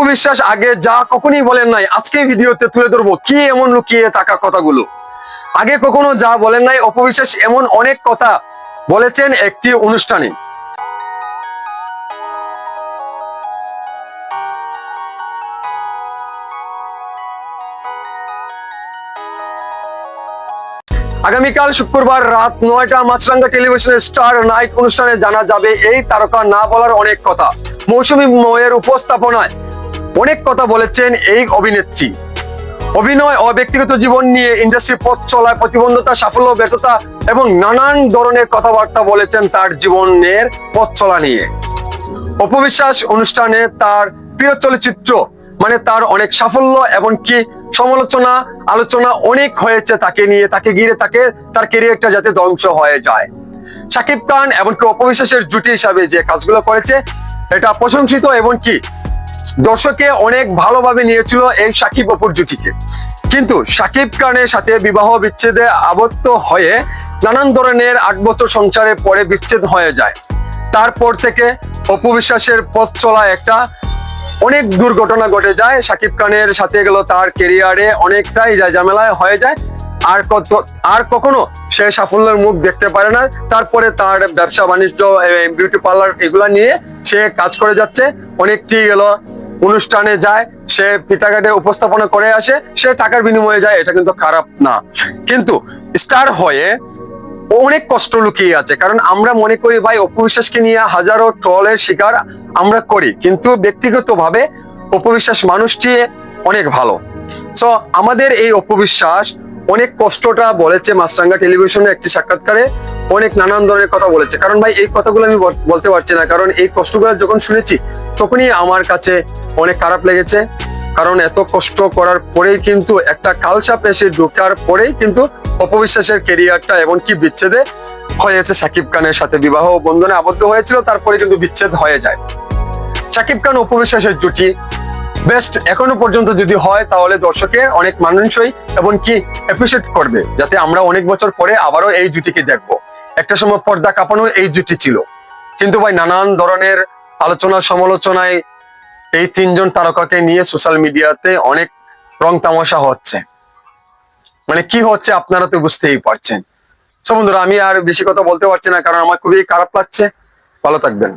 অপবিশ্বাস আগে যা কখনই বলেন নাই আজকে ভিডিওতে তুলে ধরবো কি এমন লুকিয়ে থাকা কথাগুলো। আগে কখনো যা বলেন নাই, অপবিশ্বাস এমন অনেক কথা বলেছেন একটি অনুষ্ঠানে। আগামীকাল শুক্রবার রাত নয়টা মাছরাঙ্গা টেলিভিশনের স্টার নাইট অনুষ্ঠানে জানা যাবে, এই তারকা না বলার অনেক কথা। মৌসুমী ময়ের উপস্থাপনায় অনেক কথা বলেছেন এই অভিনেত্রী। অভিনয় ও ব্যক্তিগত জীবন নিয়ে ইন্ডাস্ট্রি পথ চলায় প্রতিবন্ধতা, সাফল্য, ব্যর্থতা এবং নানান ধরনের কথাবার্তা বলেছেন তার জীবনের পথ চলা নিয়ে। অপবিশ্বাস অনুষ্ঠানে তার প্রিয় চলচ্চিত্র মানে তার অনেক সাফল্য এবং কি সমালোচনা, আলোচনা অনেক হয়েছে তাকে নিয়ে, তাকে ঘিরে তাকে তার কেরিয়ারটা যাতে ধ্বংস হয়ে যায়। শাকিব খান এমনকি অপবিশ্বাসের জুটি হিসাবে যে কাজগুলো করেছে, এটা প্রশংসিত এবং কি দর্শকে অনেক ভালোভাবে নিয়েছিল এই সাকিব অপুর জুটিকে। কিন্তু সাকিব খানের সাথে বিবাহ বিচ্ছেদে আবদ্ধ হয়ে নানান ধরনের আট বছর সংসারের পরে বিচ্ছেদ হয়ে যায়। তারপর থেকে অপু বিশ্বাসের পথ চলা একটা অনেক দুর্ঘটনা ঘটে যায়। সাকিব খানের সাথে গেল তার কেরিয়ারে অনেকটাই যায় ঝামেলায় হয়ে যায়। আর কত আর কখনো সে সাফল্যের মুখ দেখতে পারে না। তারপরে তার ব্যবসা বাণিজ্য বিউটি পার্লার এগুলা নিয়ে সে কাজ করে যাচ্ছে। অনেকটি গেল অনুষ্ঠানে যায়, সে পিতাঘাটে উপস্থাপনা করে আসে, সে টাকার বিনিময়ে যায়, এটা কিন্তু খারাপ না। কিন্তু স্টার হয়ে অনেক কষ্ট লুকিয়ে আছে, কারণ আমরা মনে করি, ভাই, অপবিশ্বাসকে নিয়ে হাজারো ট্রলের শিকার আমরা করি, কিন্তু ব্যক্তিগতভাবে অপবিশ্বাস মানুষটি অনেক ভালো। সো আমাদের এই অপবিশ্বাস অনেক কষ্টটা বলেছে মাছরাঙ্গা টেলিভিশনে একটি সাক্ষাৎকারে। অনেক নানান ধরনের কথা বলেছে। কারণ ভাই, এই কথাগুলো আমি বলতে পারছি না। কারণ এই কষ্টগুলো যখন শুনেছি, তখনই আমার কাছে অনেক খারাপ লেগেছে। কারণ এত কষ্ট করার পরেই কিন্তু একটা কালসাপ এসে ঢোকার পরেই কিন্তু অপবিশ্বাসের কেরিয়ারটা এমনকি বিচ্ছেদে হয়েছে। সাকিব খানের সাথে বিবাহ বন্ধনে আবদ্ধ হয়েছিল, তারপরে কিন্তু বিচ্ছেদ হয়ে যায়। সাকিব খান অপবিশ্বাসের জুটি। বেস্ট এখনও পর্যন্ত যদি হয়, তাহলে দর্শকে অনেক মানুষই এবং কি অ্যাপ্রিসিয়েট করবে, যাতে আমরা অনেক বছর পরে আবারও এই জুটিকে দেখব। একটা সময় পর্দা কাঁপানো এই জুটি ছিল। কিন্তু ভাই, নানান ধরনের আলোচনা সমালোচনায় এই তিনজন তারকাকে নিয়ে সোশ্যাল মিডিয়াতে অনেক রং তামাশা হচ্ছে। মানে কি হচ্ছে আপনারা তো বুঝতেই পারছেন। সো বন্ধুরা, আমি আর বেশি কথা বলতে পারছি না, কারণ আমার খুবই খারাপ লাগছে। ভালো থাকবেন।